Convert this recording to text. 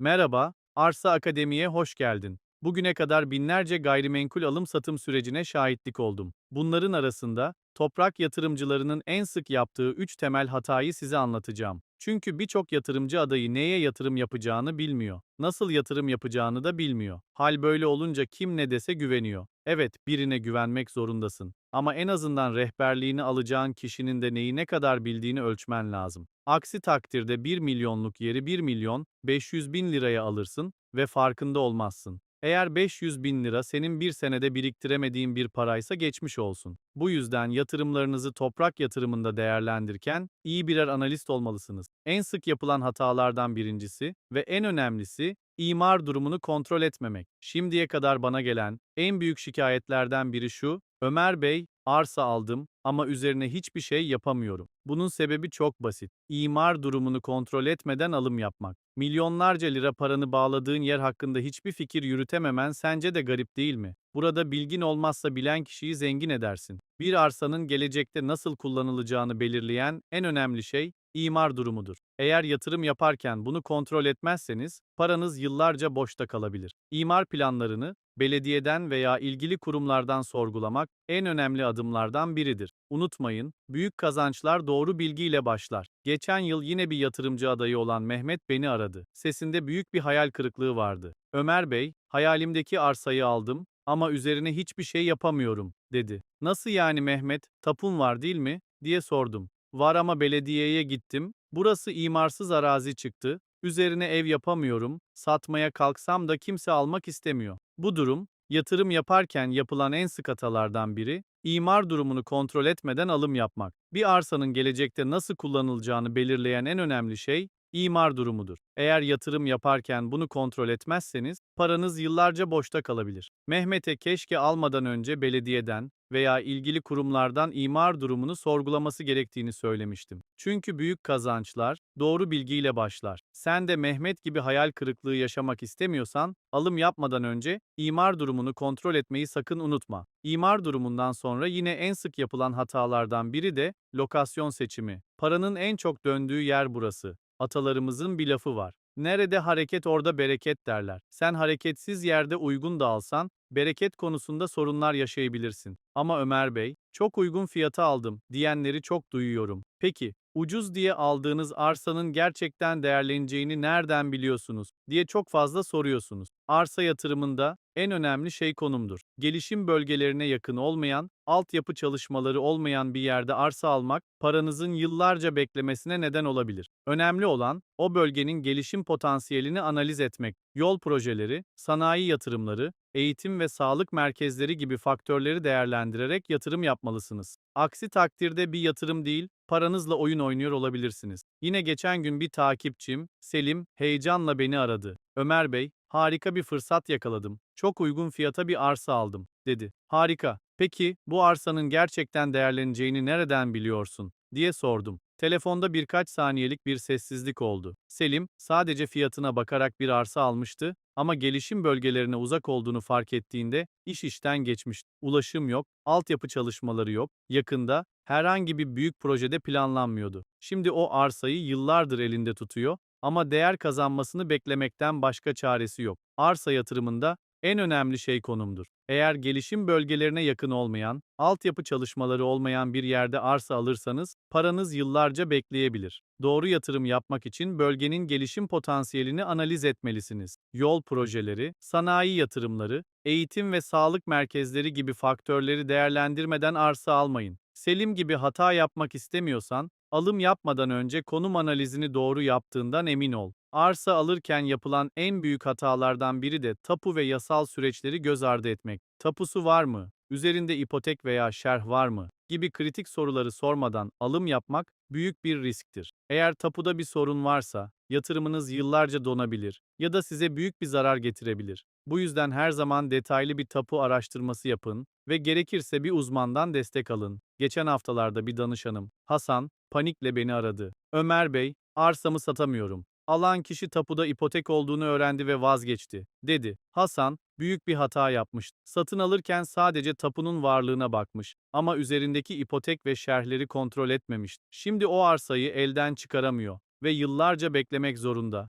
Merhaba, Arsa Akademi'ye hoş geldin. Bugüne kadar binlerce gayrimenkul alım-satım sürecine şahitlik oldum. Bunların arasında toprak yatırımcılarının en sık yaptığı 3 temel hatayı size anlatacağım. Çünkü birçok yatırımcı adayı neye yatırım yapacağını bilmiyor. Nasıl yatırım yapacağını da bilmiyor. Hal böyle olunca kim ne dese güveniyor. Evet, birine güvenmek zorundasın. Ama en azından rehberliğini alacağın kişinin de neyi ne kadar bildiğini ölçmen lazım. Aksi takdirde 1 milyonluk yeri 1 milyon 500 bin liraya alırsın ve farkında olmazsın. Eğer 500 bin lira senin bir senede biriktiremediğin bir paraysa geçmiş olsun. Bu yüzden yatırımlarınızı toprak yatırımında değerlendirirken iyi birer analist olmalısınız. En sık yapılan hatalardan birincisi ve en önemlisi imar durumunu kontrol etmemek. Şimdiye kadar bana gelen en büyük şikayetlerden biri şu, Ömer Bey, arsa aldım ama üzerine hiçbir şey yapamıyorum. Bunun sebebi çok basit. İmar durumunu kontrol etmeden alım yapmak. Milyonlarca lira paranı bağladığın yer hakkında hiçbir fikir yürütememen sence de garip değil mi? Burada bilgin olmazsa bilen kişiyi zengin edersin. Bir arsanın gelecekte nasıl kullanılacağını belirleyen en önemli şey imar durumudur. Eğer yatırım yaparken bunu kontrol etmezseniz paranız yıllarca boşta kalabilir. İmar planlarını belediyeden veya ilgili kurumlardan sorgulamak en önemli adımlardan biridir. Unutmayın, büyük kazançlar doğru bilgiyle başlar. Geçen yıl yine bir yatırımcı adayı olan Mehmet beni aradı. Sesinde büyük bir hayal kırıklığı vardı. Ömer Bey, hayalimdeki arsayı aldım ama üzerine hiçbir şey yapamıyorum, dedi. Nasıl yani Mehmet, tapun var değil mi? diye sordum. Var ama belediyeye gittim, burası imarsız arazi çıktı, üzerine ev yapamıyorum, satmaya kalksam da kimse almak istemiyor. Bu durum, yatırım yaparken yapılan en sık hatalardan biri, imar durumunu kontrol etmeden alım yapmak. Bir arsanın gelecekte nasıl kullanılacağını belirleyen en önemli şey, imar durumudur. Eğer yatırım yaparken bunu kontrol etmezseniz, paranız yıllarca boşta kalabilir. Mehmet'e keşke almadan önce belediyeden veya ilgili kurumlardan imar durumunu sorgulaması gerektiğini söylemiştim. Çünkü büyük kazançlar doğru bilgiyle başlar. Sen de Mehmet gibi hayal kırıklığı yaşamak istemiyorsan, alım yapmadan önce imar durumunu kontrol etmeyi sakın unutma. İmar durumundan sonra yine en sık yapılan hatalardan biri de lokasyon seçimi. Paranın en çok döndüğü yer burası. Atalarımızın bir lafı var. Nerede hareket orada bereket derler. Sen hareketsiz yerde uygun da alsan, bereket konusunda sorunlar yaşayabilirsin. Ama Ömer Bey, çok uygun fiyata aldım diyenleri çok duyuyorum. Peki, ucuz diye aldığınız arsanın gerçekten değerleneceğini nereden biliyorsunuz diye çok fazla soruyorsunuz. Arsa yatırımında en önemli şey konumdur. Gelişim bölgelerine yakın olmayan, altyapı çalışmaları olmayan bir yerde arsa almak, paranızın yıllarca beklemesine neden olabilir. Önemli olan, o bölgenin gelişim potansiyelini analiz etmek. Yol projeleri, sanayi yatırımları, eğitim ve sağlık merkezleri gibi faktörleri değerlendirerek yatırım yapmalısınız. Aksi takdirde bir yatırım değil, paranızla oyun oynuyor olabilirsiniz. Yine geçen gün bir takipçim, Selim, heyecanla beni aradı. Ömer Bey, harika bir fırsat yakaladım. Çok uygun fiyata bir arsa aldım, dedi. Harika. Peki, bu arsanın gerçekten değerleneceğini nereden biliyorsun? diye sordum. Telefonda birkaç saniyelik bir sessizlik oldu. Selim, sadece fiyatına bakarak bir arsa almıştı ama gelişim bölgelerine uzak olduğunu fark ettiğinde iş işten geçmişti. Ulaşım yok, altyapı çalışmaları yok, yakında herhangi bir büyük projede planlanmıyordu. Şimdi o arsayı yıllardır elinde tutuyor ama değer kazanmasını beklemekten başka çaresi yok. Arsa yatırımında en önemli şey konumdur. Eğer gelişim bölgelerine yakın olmayan, altyapı çalışmaları olmayan bir yerde arsa alırsanız, paranız yıllarca bekleyebilir. Doğru yatırım yapmak için bölgenin gelişim potansiyelini analiz etmelisiniz. Yol projeleri, sanayi yatırımları, eğitim ve sağlık merkezleri gibi faktörleri değerlendirmeden arsa almayın. Selim gibi hata yapmak istemiyorsan, alım yapmadan önce konum analizini doğru yaptığından emin ol. Arsa alırken yapılan en büyük hatalardan biri de tapu ve yasal süreçleri göz ardı etmek. Tapusu var mı? Üzerinde ipotek veya şerh var mı? gibi kritik soruları sormadan alım yapmak büyük bir risktir. Eğer tapuda bir sorun varsa, yatırımınız yıllarca donabilir ya da size büyük bir zarar getirebilir. Bu yüzden her zaman detaylı bir tapu araştırması yapın ve gerekirse bir uzmandan destek alın. Geçen haftalarda bir danışanım, Hasan, panikle beni aradı. Ömer Bey, arsamı satamıyorum. Alan kişi tapuda ipotek olduğunu öğrendi ve vazgeçti, dedi. Hasan, büyük bir hata yapmış. Satın alırken sadece tapunun varlığına bakmış ama üzerindeki ipotek ve şerhleri kontrol etmemiş. Şimdi o arsayı elden çıkaramıyor ve yıllarca beklemek zorunda.